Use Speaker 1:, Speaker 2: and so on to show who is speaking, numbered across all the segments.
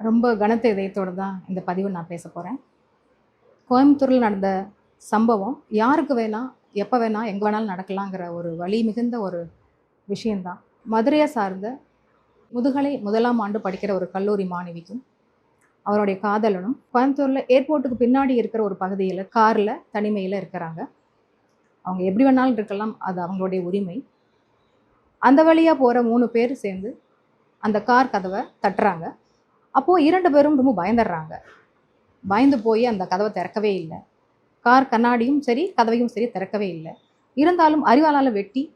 Speaker 1: ரொம்ப கனத்த இதயத்தோடு தான் இந்த பதிவை நான் பேச போகிறேன் கோயம்புத்தூரில் நடந்த சம்பவம் யாருக்கு வேணால் எப்போ வேணால் எங்கே வேணாலும் நடக்கலாங்கிற ஒரு வழி மிகுந்த ஒரு விஷயந்தான் மதுரையை சார்ந்த முதுகலை முதலாம் ஆண்டு படிக்கிற ஒரு கல்லூரி மாணவிக்கும் அவருடைய காதலனும் கோயம்புத்தூரில் ஏர்போர்ட்டுக்கு பின்னாடி இருக்கிற ஒரு பகுதியில் காரில் தனிமையில் இருக்கிறாங்க. அவங்க எப்படி வேணாலும் இருக்கலாம் அது அவங்களுடைய உரிமை. அந்த வழியாக போகிற மூணு பேர் சேர்ந்து அந்த கார் கதவை தட்டுறாங்க. அப்போது இரண்டு பேரும் ரொம்ப பயந்துடுறாங்க. பயந்து போய் அந்த கதவை திறக்கவே இல்லை. கார் கண்ணாடியும் சரி கதவையும் சரி திறக்கவே இல்லை. இருந்தாலும் அறிவாளால் வெட்டி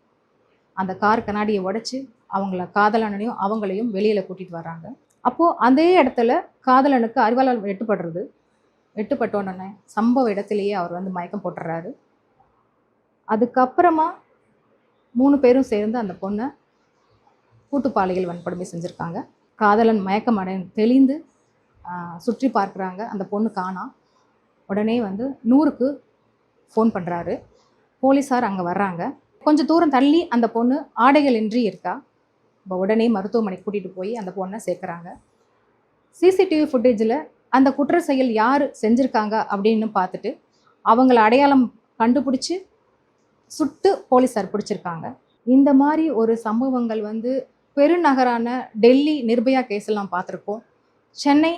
Speaker 1: அந்த கார் கண்ணாடியை உடச்சி அவங்கள காதலனையும் அவங்களையும் வெளியில் கூட்டிகிட்டு வர்றாங்க. அப்போது அதே இடத்துல காதலனுக்கு அறிவாளால் வெட்டுப்படுறது. வெட்டுப்பட்டோன்னே சம்பவ இடத்துலையே அவர் வந்து மயக்கம் போட்டுறாரு. அதுக்கப்புறமா மூணு பேரும் சேர்ந்து அந்த பொண்ணை கூட்டுப்பாளையில் வன்கொடுமை செஞ்சுருக்காங்க. காதலன் மயக்கம் அடை தெளிந்து சுற்றி பார்க்குறாங்க. அந்த பொண்ணு காணா. உடனே வந்து நூறுக்கு ஃபோன் பண்ணுறாரு போலீஸார் அங்கே வர்றாங்க. கொஞ்சம் தூரம் தள்ளி அந்த பொண்ணு ஆடைகள் இன்றி இருக்கா? இப்போ உடனே மருத்துவமனைக்கு கூட்டிகிட்டு போய் அந்த பொண்ணை சேர்க்குறாங்க. சிசிடிவி ஃபுட்டேஜில் அந்த குற்ற செயல் யார் செஞ்சுருக்காங்க அப்படின்னு பார்த்துட்டு அவங்கள அடையாளம் கண்டுபிடிச்சி சுட்டு போலீஸார் பிடிச்சிருக்காங்க. இந்த மாதிரி ஒரு சம்பவங்கள் வந்து பெருநகரான டெல்லி நிர்பயா கேஸ்லாம் பார்த்துருக்கோம் சென்னை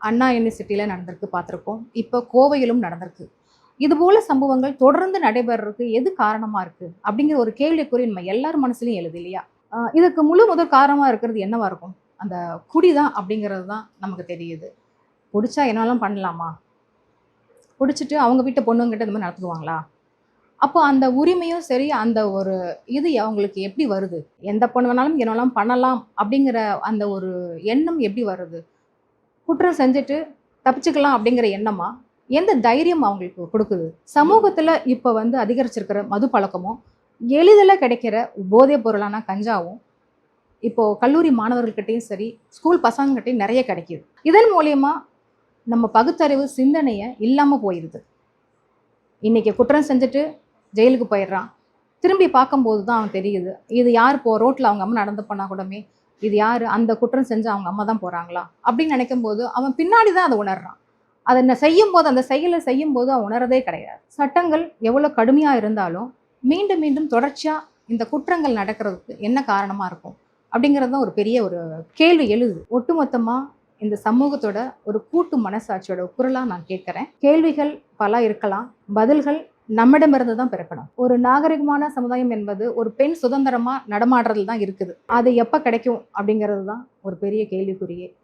Speaker 1: அண்ணா யூனிவர்சிட்டியில் நடந்திருக்கு பார்த்துருக்கோம் இப்போ கோவையிலும் நடந்திருக்கு. இதுபோல சம்பவங்கள் தொடர்ந்து நடைபெறதுக்கு எது காரணமாக இருக்குது அப்படிங்கிற ஒரு கேள்விக்குறி நம்ம எல்லார் மனசுலையும் எழுது இல்லையா? இதுக்கு முழு முதல் காரணமாக இருக்கிறது என்னவாக இருக்கும்? அந்த குடி தான் அப்படிங்கிறது தான் நமக்கு தெரியுது. பிடிச்சா என்னெல்லாம் பண்ணலாமா? பிடிச்சிட்டு அவங்க வீட்டை பொண்ணுங்கிட்ட இந்த மாதிரி நடத்துக்குவாங்களா அப்போ அந்த உரிமையும் சரி அந்த ஒரு இது அவங்களுக்கு எப்படி வருது? எந்த பொண்ணு வேணாலும் என்னெல்லாம் பண்ணலாம் அப்படிங்கிற அந்த ஒரு எண்ணம் எப்படி வருது? குற்றம் செஞ்சுட்டு தப்பிச்சுக்கலாம் அப்படிங்கிற எண்ணமா? எந்த தைரியம் அவங்களுக்கு கொடுக்குது? சமூகத்தில் இப்போ வந்து அதிகரிச்சிருக்கிற மது பழக்கமும் எளிதில் கிடைக்கிற போதைப் பொருளான கஞ்சாவும் இப்போது கல்லூரி மாணவர்கள்கிட்டையும் சரி ஸ்கூல் பசங்ககிட்டயும் நிறைய கிடைக்கிது. இதன் மூலயமா நம்ம பகுத்தறிவு சிந்தனையை இல்லாமல் போயிடுது இன்னைக்கு குற்றம் செஞ்சுட்டு ஜெயிலுக்கு போயிடுறான். திரும்பி பார்க்கும்போது தான் அவன் தெரியுது. இது யார் போ ரோட்டில் அவங்க அம்மா நடந்து போனால் கூடமே இது யார் அந்த குற்றம் செஞ்சு அவங்க அம்மா தான் போகிறாங்களா அப்படின்னு நினைக்கும் போது அவன் பின்னாடி தான் அதை உணர்றான். அதை என்ன செய்யும் போது அந்த செயலை செய்யும் போது அவன் உணரதே கிடையாது. சட்டங்கள் எவ்வளோ கடுமையாக இருந்தாலும் மீண்டும் மீண்டும் தொடர்ச்சியாக இந்த குற்றங்கள் நடக்கிறதுக்கு என்ன காரணமாக இருக்கும் அப்படிங்கிறது தான் ஒரு பெரிய ஒரு கேள்வி எழுது. ஒட்டுமொத்தமாக இந்த சமூகத்தோட ஒரு கூட்டு மனசாட்சியோட குரலாக நான் கேட்குறேன். கேள்விகள் பல இருக்கலாம் பதில்கள் நம்மிடமிருந்து தான் பிறக்கணும். ஒரு நாகரிகமான சமுதாயம் என்பது ஒரு பெண் சுதந்திரமா நடமாடுறதுல தான் இருக்குது. அது எப்போ கிடைக்கும் அப்படிங்கிறது தான் ஒரு பெரிய கேள்விக்குறியே.